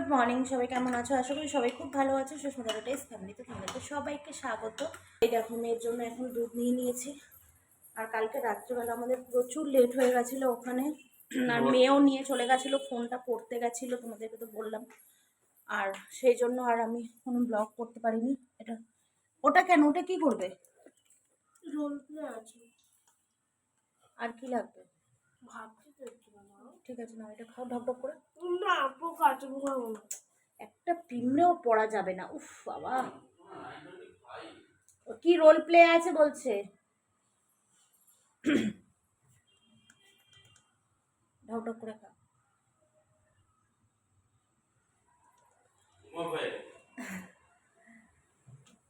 Good morning সবাই কেমন আছো? আশা করি সবাই খুব ভালো আছো। সুস্মিতা টেস্ট ফ্যামিলিতে তোমাদেরকে সবাইকে স্বাগত। এই দেখো মেয়ের জন্য এখন দুধ নিয়ে নিয়েছি। আর কালকে রাত্রিবেলা আমাদের প্রচুর লেট হয়ে গেছিল ওখানে। আর মেয়েও নিয়ে চলে গেছিল ফোনটা পড়তে গেছিল তোমাদেরকে তো বললাম। আর সেই জন্য আর আমি কোনো ব্লগ করতে পারিনি। এটা ওটা কেন? ওটা কি করবে? রোল আছে। আর কি লাগবে? ভাবছি তো একটু বানাবো। ঠিক আছে না এটা খাও ঢক ঢক করে। না পোকা পোকা বলো একটা পিমড়েও পড়া যাবে না উফ বাবা। ও কি রোল প্লে আছে বলছে? ঢক ঢক করে খা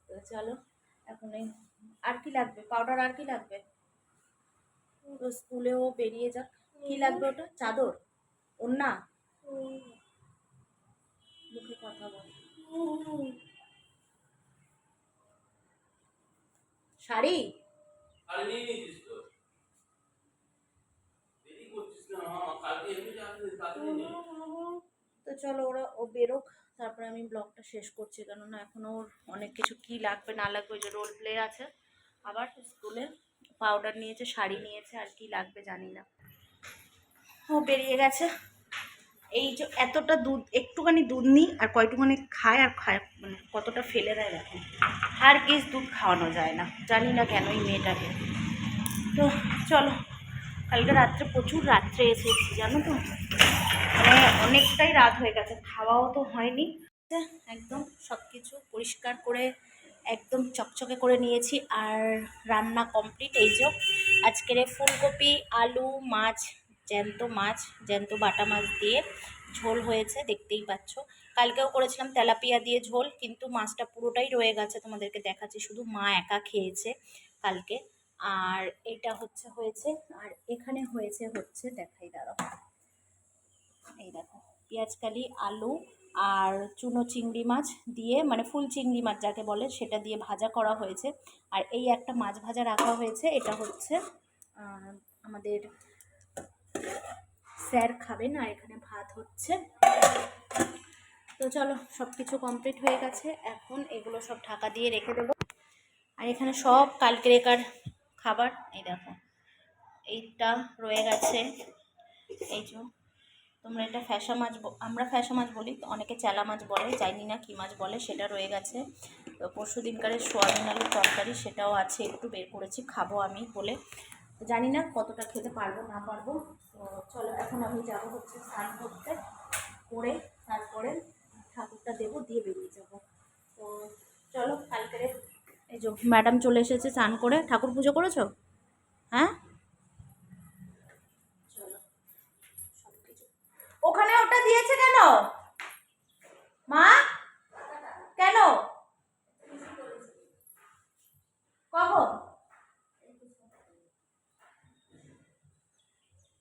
তো চলো এখন এই আর কি লাগবে? পাউডার আর কি লাগবে? স্কুলেও বেরিয়ে যাক। কি লাগবে ওটা? চাদর? ওন্না মুখে কথা বল। শাড়ি? তো? চলো ওরা ও বেরোক। তারপরে আমি ব্লগটা শেষ করছি। কেননা এখন ওর অনেক কিছু কি লাগবে না লাগবে ওই যে রোল প্লে আছে। আবার স্কুলে পাউডার নিয়েছে, শাড়ি নিয়েছে, আর কি লাগবে জানি না। ও বেরিয়ে গেছে। এই যে এতটা দুধ, একটুখানি দুধ নিই আর কয়টুখানি খায় আর খায় মানে কতটা ফেলে দেয় দেখো। আর কেস দুধ খাওয়ানো যায় না, জানি না কেন এই মেয়েটাকে। তো চলো, কালকে রাত্রে প্রচুর রাত্রে এসেছি, জানো তো? মানে অনেকটাই রাত হয়ে গেছে, খাওয়াও তো হয়নি। একদম সব কিছু পরিষ্কার করে একদম চকচকে করে নিয়েছি আর রান্না কমপ্লিট এই যে আজকের ফুলকপি, আলু, মাছ, জ্যান্ত মাছ, জ্যান্ত বাটা মাছ দিয়ে ঝোল হয়েছে, দেখতেই পাচ্ছ। কালকেও করেছিলাম তেলাপিয়া দিয়ে ঝোল, কিন্তু মাছটা পুরোটাই রয়ে গেছে তোমাদেরকে দেখাচ্ছি, শুধু মা একা খেয়েছে কালকে। আর এটা হচ্ছে, হয়েছে, আর এখানে হয়েছে হচ্ছে, দেখাই দাঁড়াও। এই দেখো পেঁয়াজকালি আলু আর চুনো চিংড়ি মাছ দিয়ে মানে ফুল চিংড়ি মাছ যাকে বলে, সেটা দিয়ে ভাজা করা হয়েছে। আর এই একটা মাছ ভাজা রাখা হয়েছে, এটা হচ্ছে আমাদের স্যার খাবেন, আর এখানে ভাত হচ্ছে। তো চলো সব কিছু কমপ্লিট হয়ে গেছে। এখন এগুলো সব ঢাকা দিয়ে রেখে দেবো। আর এখানে সব কালকেরেকার খাবার, এই দেখো, এইটা রয়ে গেছে। এই যে তোমরা এটা ফ্যাসা মাছ আমরা ফ্যাসা মাছ বলি অনেকে চেলা মাছ বলে, জানি না কী মাছ বলে, সেটা রয়ে গেছে। তো পরশু দিনকারের সোয়াবিন আলুর তরকারি, সেটাও আছে, একটু বের করেছি, খাব আমি বলে। জানি না কতটা খেতে পারব, না পারব, তো চলো এখন আমি যাব হচ্ছে স্নান করতে। করে তারপরে ঠাকুরটা দেবো, দিয়ে বেরিয়ে যাব। তো চলো কালকের এই যে ম্যাডাম চলে এসেছে স্নান করে, ঠাকুর পুজো করেছ? হ্যাঁ? দিয়েছে কেন? মা? কেন? কখন?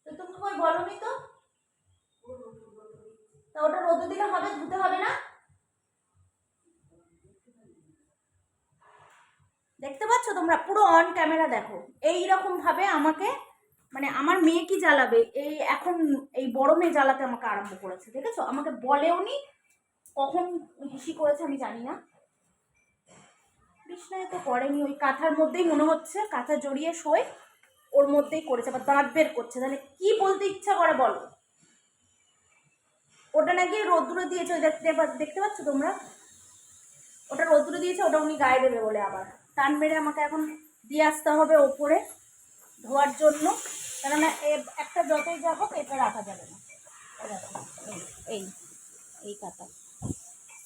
তো তুমি কই বলনি তো? তা ওটা রোদে দিলে হবে, ধুতে হবে না? দেখতে পাচ্ছ তোমরা? পুরো অন ক্যামেরা দেখো। এই রকম ভাবে আমাকে মানে আমার মেয়ে কি জ্বালাবে? এই এখন এই বড় মেয়ে জ্বালাতে আমাকে আরম্ভ করেছে দেখেছ আমাকে বলেও নি। কখন হিসি করেছে আমি জানি না। বিছনায় তো করেনি, ওই কাঁথার মধ্যেই মনে হচ্ছে, কাঁথা জড়িয়ে শোয়, ওর মধ্যেই করেছে, আবার দাঁত বের করছে। তাহলে কি বলতে ইচ্ছা করে বলো? ওটা নাকি রোদ্দুরে দিয়েছে দেখতে দেখতে পাচ্ছ তোমরা? ওটা রোদ্দুরে দিয়েছে, ওটা উনি গায়ে দেবে বলে আবার। টান মেরে আমাকে এখন দিয়ে আসতে হবে ওপরে। ধোয়ার জন্য। কেননা একটা যতই যা হোক এটা রাখা যাবে না। এই এই কাটা।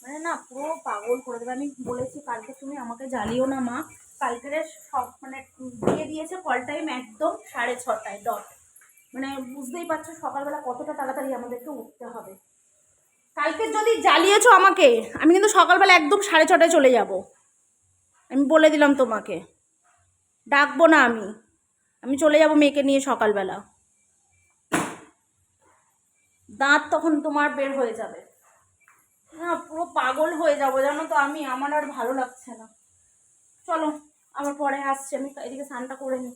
মানে না, পুরো পাগল করে দেবে। আমি বলেছি কালকে তুমি আমাকে জ্বালিও না, মা। কালকের সব মানে দিয়ে দিয়েছে কল টাইম একদম সাড়ে ছটায় ডট মানে বুঝতেই পারছ, সকালবেলা কতটা তাড়াতাড়ি আমাদেরকে উঠতে হবে। কালকে যদি জ্বালিয়েছো আমাকে, আমি কিন্তু সকালবেলা একদম সাড়ে ছটায় চলে যাব। আমি বলে দিলাম তোমাকে। ডাকবো না আমি। আমি চলে যাব মেয়েকে নিয়ে সকালবেলা। দাঁত তখন তোমার বের হয়ে যাবে। না পুরো পাগল হয়ে যাব জানো তো আমি আমার আর ভালো লাগছে না। চলো আমার পরে আসছি আমি এদিকে স্নানটা করে নিই।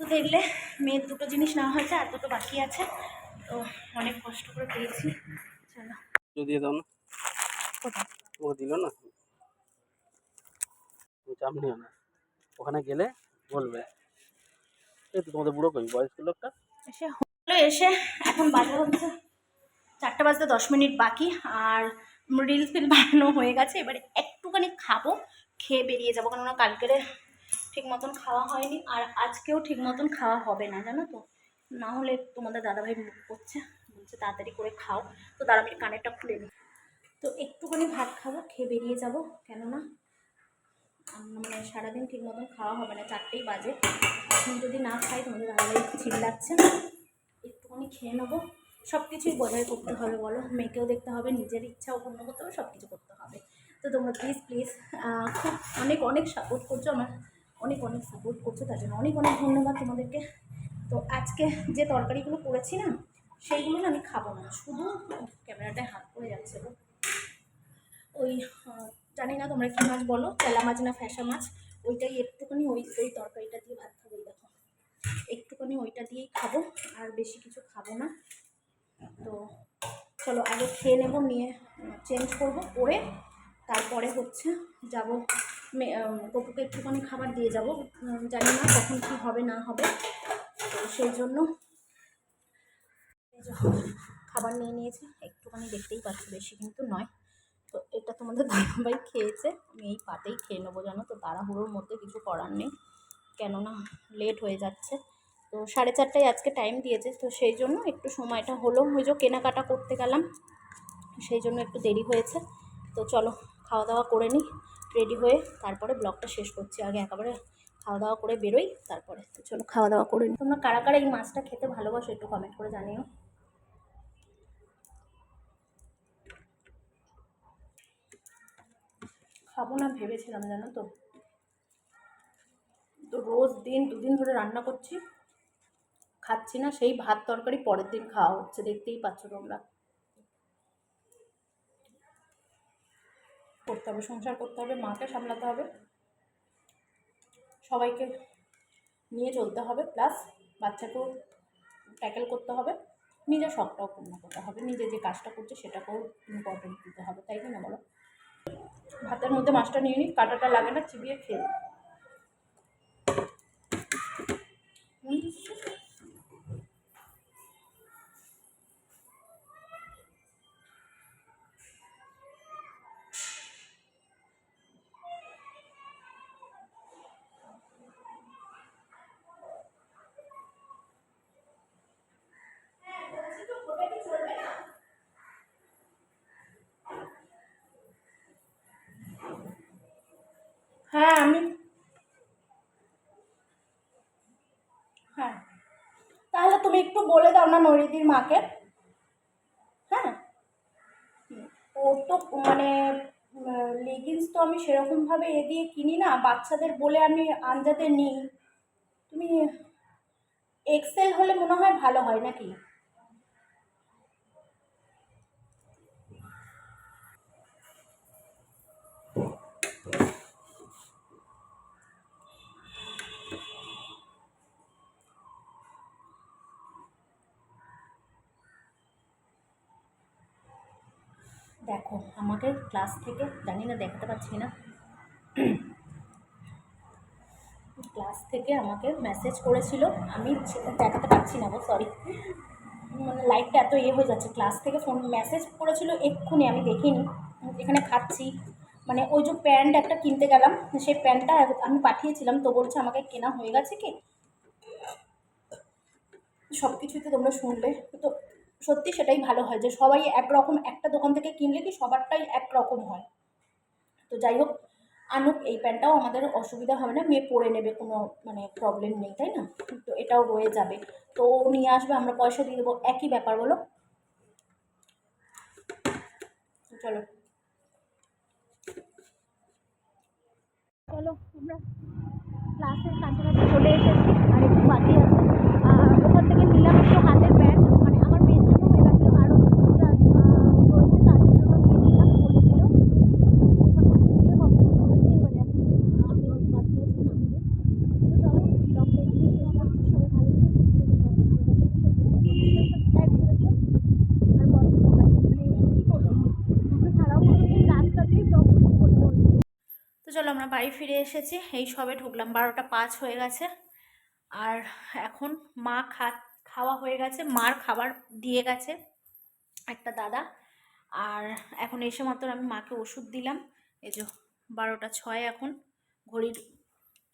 তো দেখলে মেয়ের দুটো জিনিস নেওয়া হয়েছে আর দুটো বাকি আছে। তো অনেক কষ্ট করে পেয়েছি। যদি দিয়ে দাও না। কোথায়? তোমাকে দিল না। চাপ নিও না। ওখানে গেলে বলবে। এই তোমাদের বুড়ো কই? বয়স্ক লোকটা? এসে হলো, এসে এখন বাজে হচ্ছে চারটে বাজতে দশ মিনিট বাকি, আর রিলস ফিল বানানো হয়ে গেছে। এবারে একটুখানি খাব, খেয়ে বেরিয়ে যাব, কেননা কালকেরে ঠিক মতন খাওয়া হয়নি, আর আজকেও ঠিক মতন খাওয়া হবে না, জানো তো? না হলে তোমাদের দাদাভাই মুখ করছে, বলছে তাড়াতাড়ি করে খাও। তো তার আমি কানেরটা খুলে নিই। তো একটুখানি ভাত খাব, খেয়ে বেরিয়ে যাব, কেননা মানে সারাদিন ঠিক মতন খাওয়া হবে না, চারটেই বাজে। এখন যদি না খাই তোমাদের দাদাভাই চিল্লাচ্ছে একটুখানি খেয়ে নেব। সব কিছুই বজায় করতে হবে বলো। মেয়েকেও দেখতে হবে, নিজের ইচ্ছাও পূর্ণ করতে হবে সব কিছু করতে হবে। তো তোমরা প্লিজ প্লিজ খুব অনেক অনেক সাপোর্ট করছ আমার। অনেক অনেক সাপোর্ট করছ, তার জন্য অনেক অনেক ধন্যবাদ তোমাদেরকে। তো আজকে যে তরকারিগুলো করেছি না সেইগুলো আমি খাব না। শুধু ক্যামেরাটায় হাত পড়ে যাচ্ছে ওই জানি না তোমরা কী মাছ বলো তেলা মাছ না ফ্যাসা মাছ, ওইটাই একটুখানি ওই ওই তরকারিটা দিয়ে ভাত খাব দেখো। একটুখানি ওইটা দিয়েই খাব, আর বেশি কিছু খাব না। তো চলো, আগে খেয়ে নেব, নিয়ে চেঞ্জ করব, করে তারপরে হচ্ছে যাব গপুকে একটুখানি খাবার দিয়ে যাব। জানি না কখন কী হবে, না হবে। তো সেই জন্য খাবার নিয়ে নিয়েছে, একটুখানি দেখতেই পাচ্ছি, বেশি কিন্তু নয়। তো এটা তোমাদের দাদাভাই খেয়েছে। আমি এই পাতেই খেয়ে নেব জানো তো, তাড়াহুড়োর মধ্যে কিছু করার নেই। কেননা লেট হয়ে যাচ্ছে। তো সাড়ে চারটায় আজকে টাইম দিয়েছে, তো সেই জন্য একটু সময়টা হলো। ওই যে কেনাকাটা করতে গেলাম, সেই জন্য একটু দেরি হয়েছে। তো চলো, খাওয়া দাওয়া করে নিই রেডি হয়ে তারপরে ব্লগটা শেষ করছি। আগে একেবারে খাওয়া দাওয়া করে বেরোই, তারপরে চলো খাওয়া দাওয়া করে নিই। তোমরা কারা কারা এই মাছটা খেতে ভালোবাসো একটু কমেন্ট করে জানিও। খাব না ভেবেছিলাম, জানো তো। তো রোজ দিন, দুদিন ধরে রান্না করছি। খাচ্ছি না, সেই ভাত তরকারি পরের দিন খাওয়া হচ্ছে, দেখতেই পাচ্ছ তোমরা। করতে হবে, সংসার করতে হবে, মাকে সামলাতে হবে। সবাইকে নিয়ে চলতে হবে, প্লাস বাচ্চাকেও ট্যাকেল করতে হবে। নিজের শখটাও পূর্ণ করতে হবে, নিজে যে কাজটা করছে সেটাকেও ইম্পর্টেন্ট দিতে হবে তাই কি না বলো ভাতের মধ্যে মাছটা নিয়ে নিই কাটাটা লাগে না চিবিয়ে খেয়ে হ্যাঁ আমি হ্যাঁ। তাহলে তুমি একটু বলে দাও না নৈরিদির মাকে। হ্যাঁ। ওর তো মানে লেগিংস তো আমি সেরকমভাবে এ দিয়ে কিনি না, বাচ্চাদের বলে আমি আনজাতে নিই। তুমি এক্সেল হলে মনে হয় ভালো হয় নাকি? দেখো, আমাকে ক্লাস থেকে, জানি না, দেখাতে পাচ্ছি না। ক্লাস থেকে আমাকে মেসেজ করেছিল, আমি সেটা দেখাতে পারছি না গো সরি মানে লাইটটা এত ইয়ে হয়ে যাচ্ছে ক্লাস থেকে ফোন মেসেজ করেছিল এক্ষুনি, আমি দেখিনি। এখানে খাচ্ছি মানে ওই যে প্যান্ট একটা কিনতে গেলাম, সেই প্যান্টটা আমি পাঠিয়েছিলাম, তো বলছে আমাকে কেনা হয়ে গেছে কি? সব কিছুই তো তোমরা শুনলে। তো সত্যি সেটাই ভালো হয় যে সবাই একরকম একটা দোকান থেকে কিনলে কি সবারটাই একরকম হয়। তো যাই হোক, আনুক, এই প্যান্টটাও আমাদের অসুবিধা হবে না, মেয়ে পরে নেবে, কোনো মানে প্রবলেম নেই, তাই না? তো এটাও রয়ে যাবে। তো নিয়ে আসবে, আমরা পয়সা দিয়ে দেবো। একই ব্যাপার বলো। চলো। চলো, আমরা ক্লাসের কাছাকাছি চলে এসেছি, আর একটু বাকি আছে আর ওখান থেকে নিলাম একটু হাতের ব্যান্ড মানে আমার মেয়ের জন্য হয়ে গেছিল আরও যা রয়েছে তাদের জন্য নিয়ে নিলাম বলেছিল সব কিছু নিয়ে কমপ্লিট করেছি এবারে এখন আমি বাকি আছে নামতে তো চলো ব্লগটা এখানেই শেষ করছি সবাই ভালো থেকো সুস্থ থেকো, ভালো থেকো, সাবস্ক্রাইব করে দিও আর বলো মানে কী করব চলো আমরা বাড়ি ফিরে এসেছি। এই সবে ঢুকলাম, বারোটা পাঁচ হয়ে গেছে। আর এখন মা খা, খাওয়া হয়ে গেছে, মার খাবার দিয়ে গেছে একটা দাদা। আর এখন এসে মাত্র আমি মাকে ওষুধ দিলাম। এই যে বারোটা ছয় এখন, ঘড়ির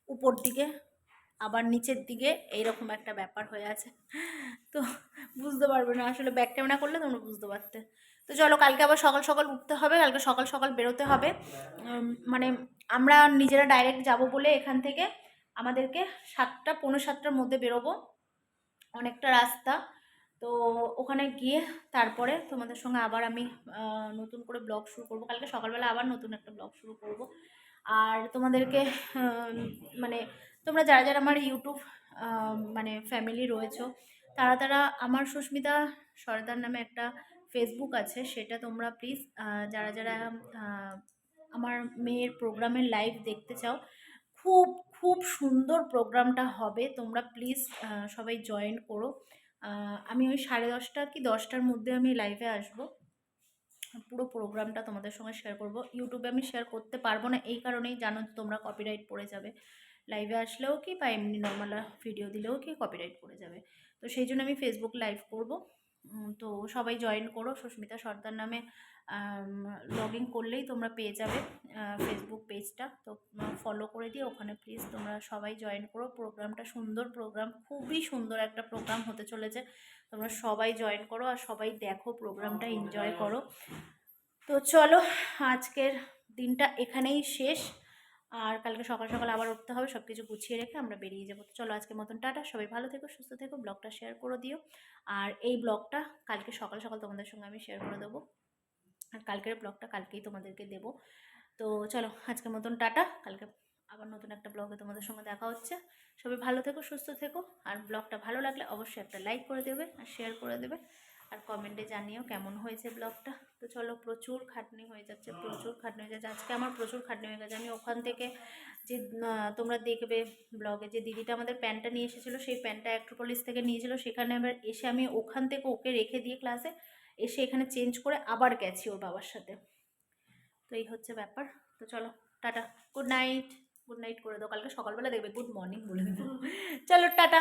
উপর দিকে, আবার নিচের দিকে, এইরকম একটা ব্যাপার হয়ে আছে। তো বুঝতে পারবে না, আসলে ব্যাক ক্যামেরা করলে তোমরা বুঝতে পারতে। তো চলো, কালকে আবার সকাল সকাল উঠতে হবে, কালকে সকাল সকাল বেরোতে হবে। মানে আমরা নিজেরা ডাইরেক্ট যাব বলে এখান থেকে আমাদেরকে সাতটা পনেরো সাতটার মধ্যে বেরোবো। অনেকটা রাস্তা। তো ওখানে গিয়ে তারপরে তোমাদের সঙ্গে আবার আমি নতুন করে ব্লগ শুরু করব। কালকে সকালবেলা আবার নতুন একটা ব্লগ শুরু করব। আর তোমাদেরকে মানে তোমরা যারা যারা আমার ইউটিউব মানে ফ্যামিলি রয়েছো, তারা তারা আমার সুস্মিতা সর্দার নামে একটা ফেসবুক আছে, সেটা তোমরা প্লিজ যারা যারা আমার মেয়ের প্রোগ্রামের লাইভ দেখতে চাও, খুব খুব সুন্দর প্রোগ্রামটা হবে, তোমরা প্লিজ সবাই জয়েন করো। আমি ওই সাড়ে দশটা কি দশটার মধ্যে আমি লাইভে আসব। পুরো প্রোগ্রামটা তোমাদের সঙ্গে শেয়ার করব। ইউটিউবে আমি শেয়ার করতে পারব না, এই কারণেই জানো তোমরা কপিরাইট পড়ে যাবে। লাইভে আসলেও কি বা এমনি নর্মাল ভিডিও দিলেও কি কপিরাইট পড়ে যাবে। তো সেই জন্য আমি ফেসবুক লাইভ করব। তো সবাই জয়েন করো। সুস্মিতা সর্দার নামে লগ ইন করলেই তোমরা পেয়ে যাবে ফেসবুক পেজটা তো ফলো করে দিয়ে ওখানে প্লিজ তোমরা সবাই জয়েন করো। প্রোগ্রামটা সুন্দর প্রোগ্রাম খুবই সুন্দর একটা প্রোগ্রাম হতে চলেছে। তোমরা সবাই জয়েন করো আর সবাই দেখো প্রোগ্রামটা এনজয় করো। তো চলো, আজকের দিনটা এখানেই শেষ। আর কালকে সকাল সকাল আবার উঠতে হবে সব কিছু গুছিয়ে রেখে আমরা বেরিয়ে যাব। তো চলো আজকের মতন টাটা, সবাই ভালো থেকো, সুস্থ থেকো, ব্লগটা শেয়ার করে দিও। আর এই ব্লগটা কালকে সকাল সকাল তোমাদের সঙ্গে আমি শেয়ার করে দেবো। আর কালকের ব্লগটা কালকেই তোমাদেরকে দেবো। তো চলো আজকের মতন টাটা, কালকে আবার নতুন একটা ব্লগে তোমাদের সঙ্গে দেখা হচ্ছে। সবাই ভালো থেকো, সুস্থ থেকো। আর ব্লগটা ভালো লাগলে অবশ্যই একটা লাইক করে দেবে আর শেয়ার করে দেবে। আর কমেন্টে জানিও কেমন হয়েছে ব্লগটা। তো চলো প্রচুর খাটনি হয়ে যাচ্ছে প্রচুর খাটনি হয়ে যাচ্ছে। আজকে আমার প্রচুর খাটনি হয়ে গেছে। আমি ওখান থেকে যে তোমরা দেখবে ব্লগে যে দিদিটা আমাদের প্যান্টটা নিয়ে এসেছিল সেই প্যান্টটা অ্যাক্ট্রোপলিস থেকে নিয়েছিল। সেখানে আবার এসে আমি ওখান থেকে ওকে রেখে দিয়ে ক্লাসে এসে এখানে চেঞ্জ করে আবার গেছি ওর বাবার সাথে। তো এই হচ্ছে ব্যাপার। তো চলো tata. Good night good night করে দাও। কালকে সকালবেলা দেখবে। গুড মর্নিং বলে দেবো। চলো টাটা।